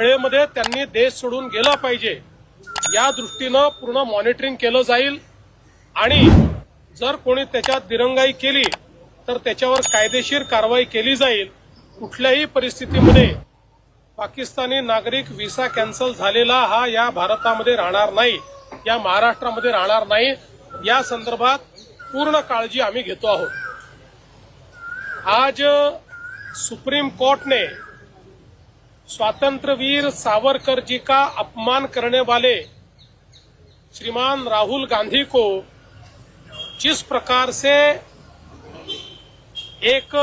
वेळेमध्ये त्यांनी देश सोडून गेला पाहिजे. या दृष्टीनं पूर्ण मॉनिटरिंग केलं जाईल. आणि जर कोणी त्याच्यात दिरंगाई केली तर त्याच्यावर कायदेशीर कारवाई केली जाईल. कुठल्याही परिस्थितीमध्ये पाकिस्तानी नागरिक व्हिसा कॅन्सल झालेला हा या भारतामध्ये राहणार नाही या महाराष्ट्रामध्ये राहणार नाही. या संदर्भात पूर्ण काळजी आम्ही घेतो आहोत. आज सुप्रीम कोर्टने स्वातंत्रवीर सावरकर जी का अपमान करने वाले श्रीमान राहुल गांधी को जिस प्रकार से एक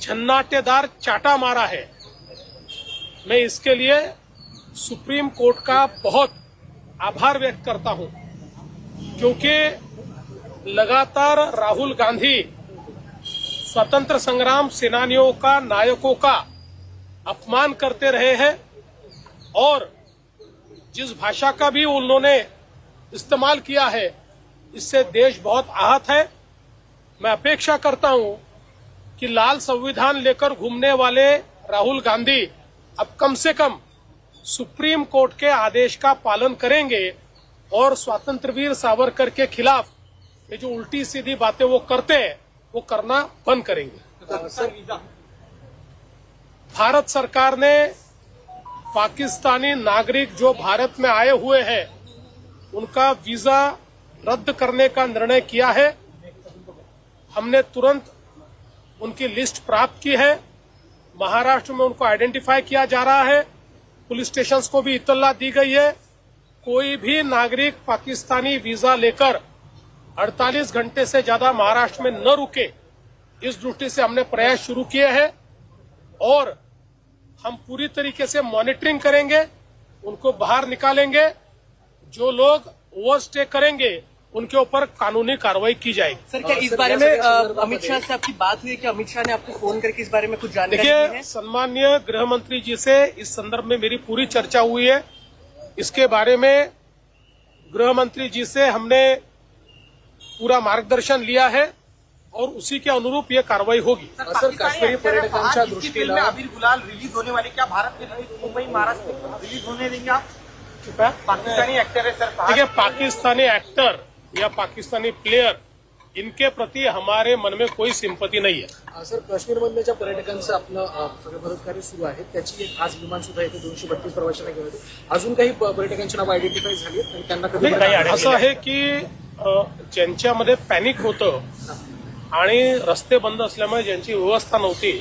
झन्नाटेदार चाटा मारा है, मैं इसके लिए सुप्रीम कोर्ट का बहुत आभार व्यक्त करता हूँ, क्योंकि लगातार राहुल गांधी स्वतंत्र संग्राम सेनानियों का, नायकों का अपमान करते रहे हैं और जिस भाषा का भी उन्होंने इस्तेमाल किया है, इससे देश बहुत आहत है। मैं अपेक्षा करता हूँ कि लाल संविधान लेकर घूमने वाले राहुल गांधी अब कम से कम सुप्रीम कोर्ट के आदेश का पालन करेंगे और स्वतंत्रवीर सावरकर के खिलाफ ये जो उल्टी सीधी बातें वो करते हैं, वो करना बंद करेंगे। भारत सरकार ने पाकिस्तानी नागरिक जो भारत में आए हुए हैं, उनका वीज़ा रद्द करने का निर्णय किया है। हमने तुरंत उनकी लिस्ट प्राप्त की है। महाराष्ट्र में उनको आइडेंटिफाई किया जा रहा है। पुलिस स्टेशन को भी इतला दी गई है। कोई भी नागरिक पाकिस्तानी वीज़ा लेकर 48 घंटे से ज़्यादा महाराष्ट्र में न रुके, इस दृष्टि से हमने प्रयास शुरू किए हैं। और हम पूरी तरीके से मॉनिटरिंग करेंगे उनको बाहर निकालेंगे जो लोग ओवर ओवरस्टे करेंगे उनके ऊपर कानूनी कार्रवाई की जाएगी। सर क्या इस सर, बारे में अमित शाह से आपकी बात हुई कि अमित शाह ने आपको फ़ोन करके इस बारे में कुछ जानकारी देखिए है? सम्मान्य गृह मंत्री जी से इस संदर्भ में मेरी पूरी चर्चा हुई है। इसके बारे में गृह मंत्री जी से हमने पूरा मार्गदर्शन लिया है। और उसी के अनुरूप ये कार्रवाई होगी। सर काश्मीरी पर्यटकांच्या दृष्टीनं अबीर गुलाल रिलीज होने वाली क्या भारत में मुंबई महाराष्ट्र रिलीज होने देंगे आप? पाकिस्तानी एक्टर है सर देखिए पाकिस्तानी एक्टर या पाकिस्तानी प्लेयर इनके प्रति हमारे मन में कोई सिंपत्ती नहीं है। अं, सर काश्मीरमधल्या ज्या पर्यटकांचं आपलं सगळं मदतकार्य सुरू आहे त्याची एक खास विमान सुद्धा येते दोनशे बत्तीस प्रवाशांना घेऊन येते. अजून काही पर्यटकांची नावं आयडेंटिफाय झाली आणि त्यांना कधी असं आहे की ज्यांच्यामध्ये पॅनिक होतं आणि रस्ते बंद असल्यामुळे ज्यांची व्यवस्था नव्हती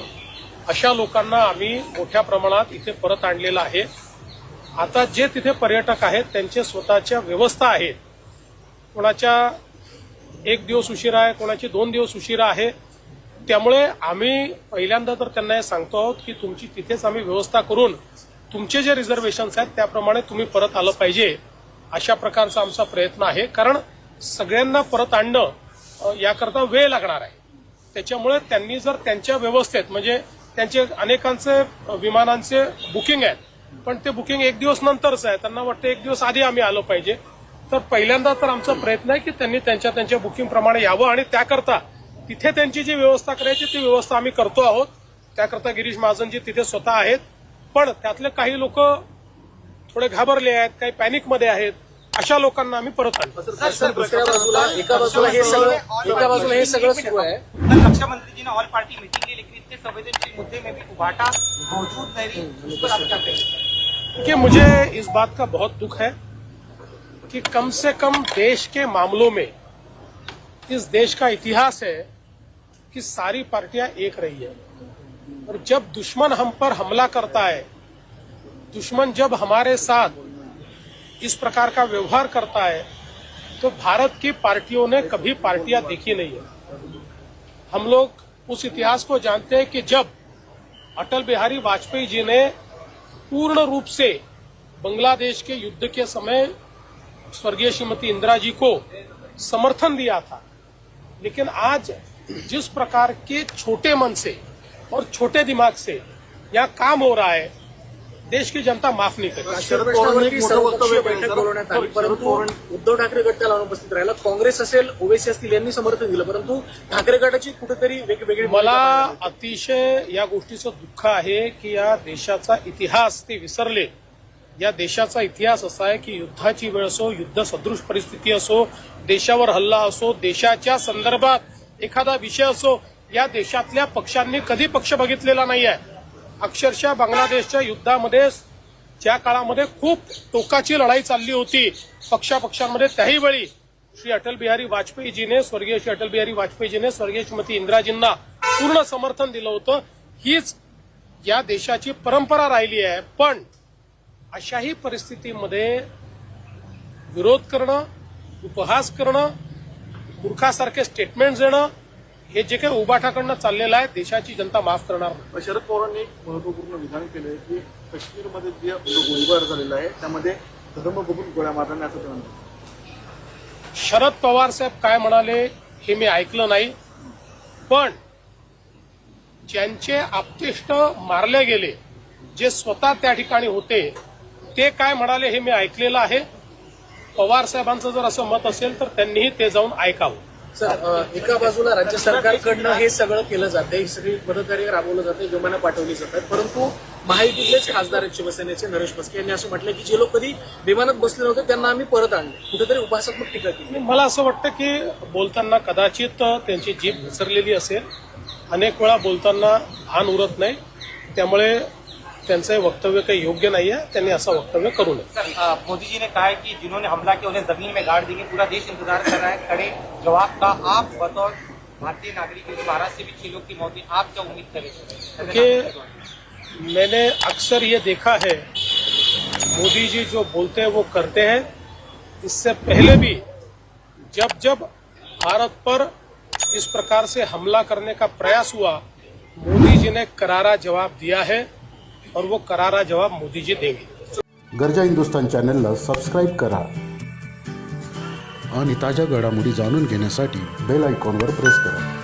अशा लोकांना आम्ही मोठ्या प्रमाणात इथे परत आणलेलं आहे. आता जे तिथे पर्यटक आहेत त्यांचे स्वतःच्या व्यवस्था आहेत. कोणाच्या एक दिवस उशिरा आहे कोणाची दोन दिवस उशिरा आहे त्यामुळे आम्ही पहिल्यांदा तर त्यांना हे सांगतो आहोत की तुमची तिथेच आम्ही व्यवस्था करून तुमचे जे रिझर्वेशन्स आहेत त्याप्रमाणे तुम्ही परत आलं पाहिजे अशा प्रकारचा आमचा प्रयत्न आहे. कारण सगळ्यांना परत आणणं याकरता वेळ लागणार आहे. त्याच्यामुळे त्यांनी जर त्यांच्या व्यवस्थेत म्हणजे त्यांचे अनेकांचे विमानांचे बुकिंग आहेत पण ते बुकिंग एक दिवस नंतरच आहे. त्यांना वाटतं एक दिवस आधी आम्ही आलो पाहिजे. तर पहिल्यांदा तर आमचा प्रयत्न आहे की त्यांनी त्यांच्या त्यांच्या बुकिंगप्रमाणे यावं आणि त्याकरता तिथे त्यांची जी व्यवस्था करायची ती व्यवस्था आम्ही करतो आहोत. त्याकरता गिरीश महाजनजी तिथे स्वतः आहेत. पण त्यातले काही लोक थोडे घाबरले आहेत काही पॅनिकमध्ये आहेत. अशा लोकांना आम्ही परत आणतो. सर, सर दुसऱ्या बाजूला एका बाजूला हे सगळं एका बाजूला हे सगळं सुरू आहे. रक्षा मंत्री जी ऑल पार्टी मीटिंग की लेकिन इतने संवेदनशील मुद्दे में भी उभाटा मौजूद नहीं उस पर आप क्या कहेंगे मुझे इस बात का बहुत दुख है कि कम से कम देश के मामलों में इस देश का इतिहास है कि सारी पार्टियाँ एक रही है। और जब दुश्मन हम पर हमला करता है दुश्मन जब हमारे साथ इस प्रकार का व्यवहार करता है तो भारत की पार्टियों ने कभी पार्टियाँ देखी नहीं है। हम लोग उस इतिहास को जानते हैं कि जब अटल बिहारी वाजपेयी जी ने पूर्ण रूप से बांग्लादेश के युद्ध के समय स्वर्गीय श्रीमती इंदिरा जी को समर्थन दिया था, लेकिन आज जिस प्रकार के छोटे मन से और छोटे दिमाग से यहाँ काम हो रहा है देश की जनता माफ नहीं आली. परंतु उद्धव ठाकरे गट त्याला अनुपस्थित राहिला. काँग्रेस असेल ओवेसी असतील यांनी समर्थन दिलं. परंतु ठाकरे गटाची कुठेतरी वेगवेगळी मला. अतिशय या गोष्टीचं दुःख आहे की या देशाचा इतिहास ते विसरले. या देशाचा इतिहास असा आहे की युद्धाची वेळ असो युद्ध सदृश परिस्थिती असो देशावर हल्ला असो देशाच्या संदर्भात एखादा विषय असो या देशातल्या पक्षांनी कधी पक्ष बघितलेला नाही आहे अक्षरशः बांगलादेशच्या युद्धामध्ये ज्या काळामध्ये खूप टोकाची लढाई चालली होती पक्षापक्षांमध्ये त्याही वेळी श्री अटल बिहारी वाजपेयीजीने स्वर्गीय श्री अटल बिहारी वाजपेयीजीने स्वर्गीय श्रीमती इंदिराजींना पूर्ण समर्थन दिलं होतं. हीच या देशाची परंपरा राहिली आहे. पण अशाही परिस्थितीमध्ये विरोध करणं उपहास करणं मूर्खासारखे स्टेटमेंट देणं हे जे काही उबाठाकडनं चाललेलं आहे देशाची जनता माफ करणार नाही. शरद पवारांनी एक महत्त्वपूर्ण विधान केलंय की काश्मीरमध्ये जे जो गोळीबार झालेला आहे त्यामध्ये धर्म बघून गोळ्या मारल्याने असं ते म्हणतात शरद पवार साहेब काय म्हणाले हे मी ऐकलं नाही. पण ज्यांचे आपतिष्ट मारले गेले जे स्वतः त्या ठिकाणी होते ते काय म्हणाले हे मी ऐकलेलं आहे. पवार साहेबांचं जर असं मत असेल तर त्यांनीही ते जाऊन ऐकावं. सर एका बाजूला राज्य सरकारकडनं हे सगळं केलं जातं ही सगळी मदतकार्य राबवलं जाते विमानं पाठवली जातात. परंतु महायुतीतलेच खासदार आहेत शिवसेनेचे नरेश मस्के यांनी असं म्हटलं की जे लोक कधी विमानात बसले नव्हते त्यांना आम्ही परत आणले. कुठेतरी उपासात्मक टीका केली. आणि मला असं वाटतं की बोलताना कदाचित त्यांची जीभ घसरलेली असेल. अनेक वेळा बोलताना भान उरत नाही. त्यामुळे त्यांचं हे वक्तव्य काही योग्य नाही आहे त्यांनी असं वक्तव्य करू नये. मोदी जी ने कहा है कि जिन्होंने हमला किया उन्हें ज़मीन में गाड़ देंगे पूरा देश इंतज़ार कर रहा है खड़े जवाब का आप बतौर भारतीय नागरिक महाराष्ट्र से भी छह लोग की मौत आप क्या उम्मीद करें? कि मैंने अक्सर ये देखा है मोदी जी जो बोलते हैं वो करते हैं। इससे पहले भी जब जब भारत पर इस प्रकार से हमला करने का प्रयास हुआ मोदी जी ने करारा जवाब दिया है। और वो करारा जवाब मोदी जी देंगे। गरजा हिंदुस्तान चॅनलला सबस्क्राईब करा आणि ताज्या घडामोडी जाणून घेण्यासाठी बेल आयकॉनवर प्रेस करा.